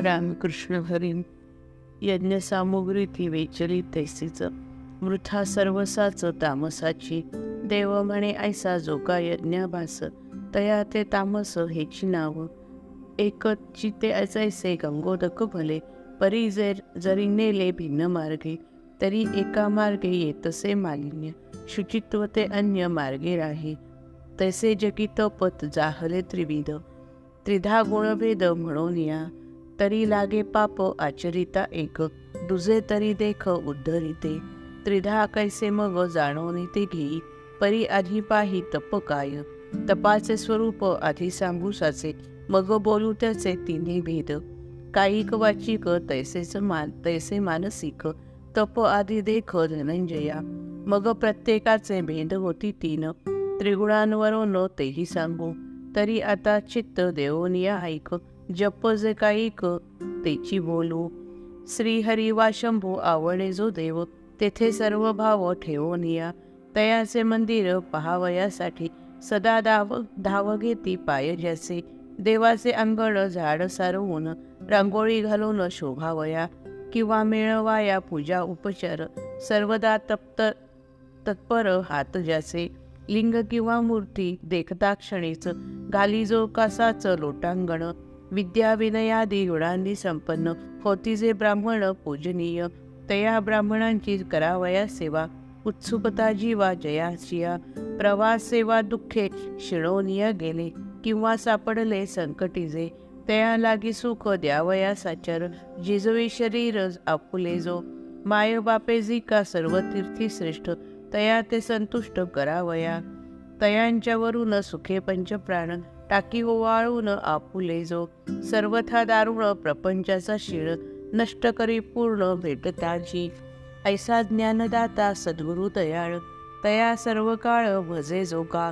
रामकृष्ण हरी यज्ञसामुग्री ती वेचली तैसीच. वृथा सर्वसाच तामसाची. देव म्हणे ऐसा जो का यज्ञाभास. तया ते तामस हेची नाव. एक चिते ऐसे गंगोदक भले. परी जर जरी नेले भिन्न मार्गे. तरी एका मार्गे येतसे मालिन्य. शुचित्व ते अन्य मार्गे राही. तैसे जगित पत जाहले त्रिविध. त्रिधा गुणभेद म्हणून या. तरी लागे पाप आचरिता एक. दुजे तरी देख उद्धरिते. त्रिधा कैसे मग जाणवणे ते घेई परी आधी पाही तप काय. तपाचे स्वरूप आधी सांगू साचे. मग बोलू त्याचे तिन्ही भेद. कायिक वाचिक तैसेच मान तैसे मानसिक. तप आधी देख धनंजया. मग प्रत्येकाचे भेद होती तीन. त्रिगुणांवरून तेही सांगू. तरी आता चित्त देवनिया ऐक. जप जे कायिक तेची बोलू. श्रीहरी वा शंभू आवडे जो देव तेथे सर्व भाव ठेवून या. तयाचे मंदिर पहावयासाठी सदा धाव धाव घेती पाय ज्याचे. देवाचे अंगण झाड सारवून रांगोळी घालून शोभावया किंवा मिळवाया पूजा उपचार सर्वदा तप्त तत्पर हात ज्याचे. लिंग किंवा मूर्ती देखता क्षणीच घाली जो कसाच लोटांगण. विद्याविनयादी गुणांनी संपन्न होती जे ब्राह्मण पूजनीय. तया ब्राह्मणांची करावया सेवा उत्सुकता जीवा जयाशिया. प्रवास सेवा दुःखे शिणोनीय गेले किंवा सापडले संकटीजे तया लागी सुख द्यावया साचर जिजवी शरीर आपुले जो. माय बापे जी का सर्व तीर्थी श्रेष्ठ तया ते संतुष्ट करावया. तयांच्यावरून सुखे पंचप्राण टाकी ओवाळून आपुले जो सर्वथा दारुण प्रपंचाचा शिळ नष्ट करी पूर्ण भेटताची ऐसा ज्ञानदाता सद्गुरु दयाळ तया सर्व काळ भजे जो का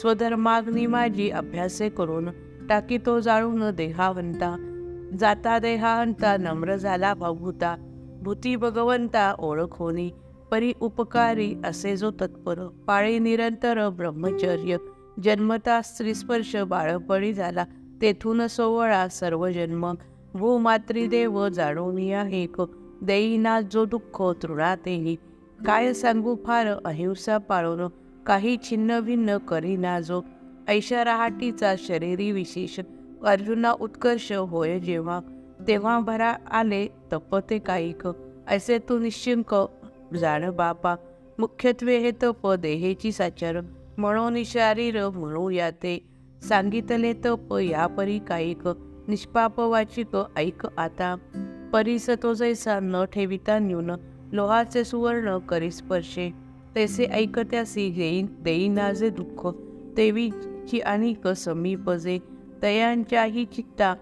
स्वधर्माग्नी माझी अभ्यासे करून टाकी तो जाळून देहावंता. जाता देहांता नम्र झाला भावभूता भूती भगवंता ओळख होनी परी उपकारी असे जो तत्पर. पाळी निरंतर ब्रह्मचर्य. जन्मता स्त्रीस्पर्श बाळपणी झाला. तेथून सोवळा सर्व जन्म भू मातृदेव एक. देईना जो दुःख तृणातेही. काय सांगू फार अहिंसा पाळून. काही छिन्न भिन्न करीना जो. ऐशा रहाटीचा शरीरी विशेष. अर्जुना उत्कर्ष होय जेव्हा. तेव्हा भरा आले तपते कायिक. ऐसे तू निश्चिंक जाण बापा. मुख्यत्वे हे तप देहेची साचर. म्हणून शारीर म्हणू या ते सांगितले तप या परी कायिक. निष्पाप वाचिक ऐक आता. परीस तो जैसा न ठेविता न्यून. लोहाचे सुवर्ण करी स्पर्शे. तैसे ऐकत्यासी घेईन देईना जे दुःख. देवीची अनिक समीप जे. तयांच्याही चित्ता.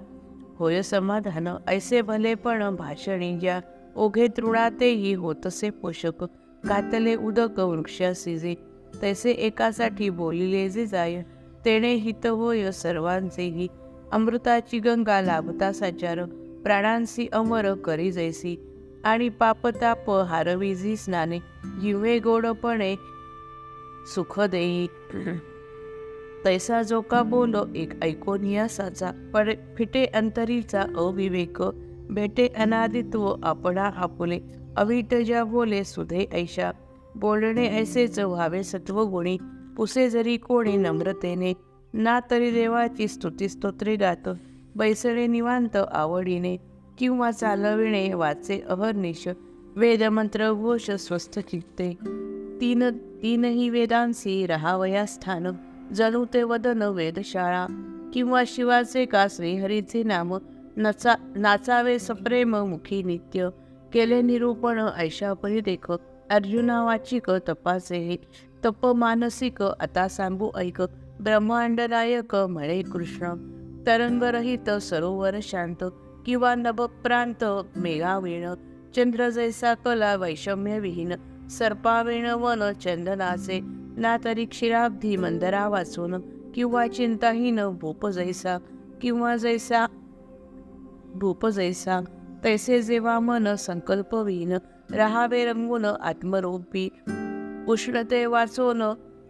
होय समाधान ऐसे भलेपण भाषणी ज्या ओघे तृणातेही होतसे पोषक घातले उदक वृक्षासिजे तैसे एकासाठी बोलिले जे जाय तेणे हित होय सर्वांचेही. अमृताची गंगा लाभता साचार प्राणांसी अमर करी जैसी. आणि पापताप हारविजी स्नाने जिवे गोडपणे सुख देई तैसा जो का बोलो एक ऐकोनिया साचा पण फिटे अंतरीचा अविवेक. बेटे अनादित्व आपणा आपुले अविट ज्या बोले सुधे ऐशा। बोलणे ऐसेच व्हावे सत्वगुणी पुसे जरी कोणी नम्रतेने ना तरी देवाची स्तुती स्तोत्रे गात। बैसणे निवांत आवडीने किंवा चालविणे वाचे अहर्निश वेदमंत्र घोष स्वस्थ चित्ते। तीन तीनही वेदांसी राहावया स्थान जणू ते वदन वेदशाळा किंवा शिवाचे का श्रीहरीचे नाम नचा नाचावे सप्रेम मुखी नित्य केले निरूपण ऐशापरी देख अर्जुना वाचिक हे. तप मानसिक आता सांगू ऐक. ब्रह्मांडनायक म्हणे कृष्ण. तरंगरहित सरोवर शांत. किंवा नभप्रांत मेघावीण. चंद्र जैसा कला वैषम्य विहीन. सर्पावीण वन चंदनाचे. ना तरी क्षीराब्धी मंदरा वाचून. किंवा चिंताहीन भूप जैसा. किंवा जैसा भूप जैसा तैसे जेव्हा मन संकल्पविहीन राहावे रंगून आत्मरूपी। उष्णते वाचून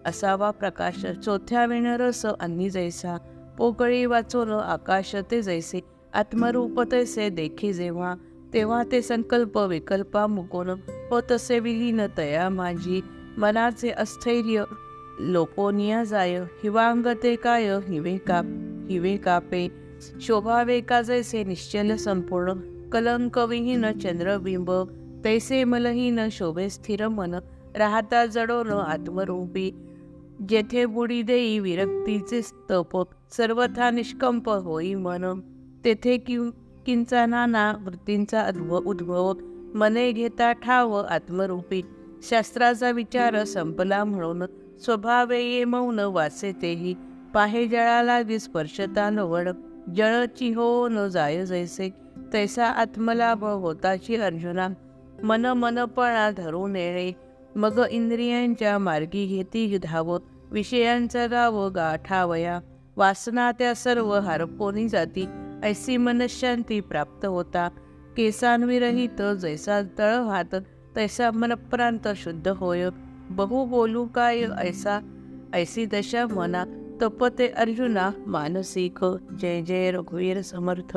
असावा प्रकाश चौथ्या विण रस अन्नी जैसा। पोकळी वाचून आकाश ते जैसे। आत्मरूप तैसे देखी जेव्हा तेव्हा ते संकल्प विकल्पा मुकोन। हो तसे विलीन तया माझी। मनाचे अस्थैर्य लोपोनिया जाय। हिवांगते काय हिवे काप हिवे कापे। शोभावे का निश्चल संपूर्ण कलंकविहीन चंद्रबिंब तैसे मलहीन शोभे स्थिर मन राहता जडोन आत्मरूपी जेथे बुडी देई विरक्तीचे स्तप सर्वथा निष्कंप होई मन तेथे कि किंचा नाना वृत्तींचा उद्भव उद्भव मने घेता ठाव आत्मरूपी शास्त्राचा विचार संपला म्हणून स्वभावे ये मौन वासे तेही पाहे जळाला स्पर्शता नवड जळ चिहो न जाय जैसे तैसा आत्मलाभ होताची अर्जुना मन मनपणा धरून येणे. मग इंद्रियांच्या मार्गी घेती धाव विषयांचा गाव गाठावया. वासना त्या सर्व हरपोनी जाती ऐसी मनशांती प्राप्त होता. केसांविरहित जैसा तळ वाहत तैसा मनप्रांत शुद्ध होय. बहु बोलू काय ऐसा ऐसी दशा मना. तपते अर्जुना मानसिक. जय जय रघुवीर समर्थ.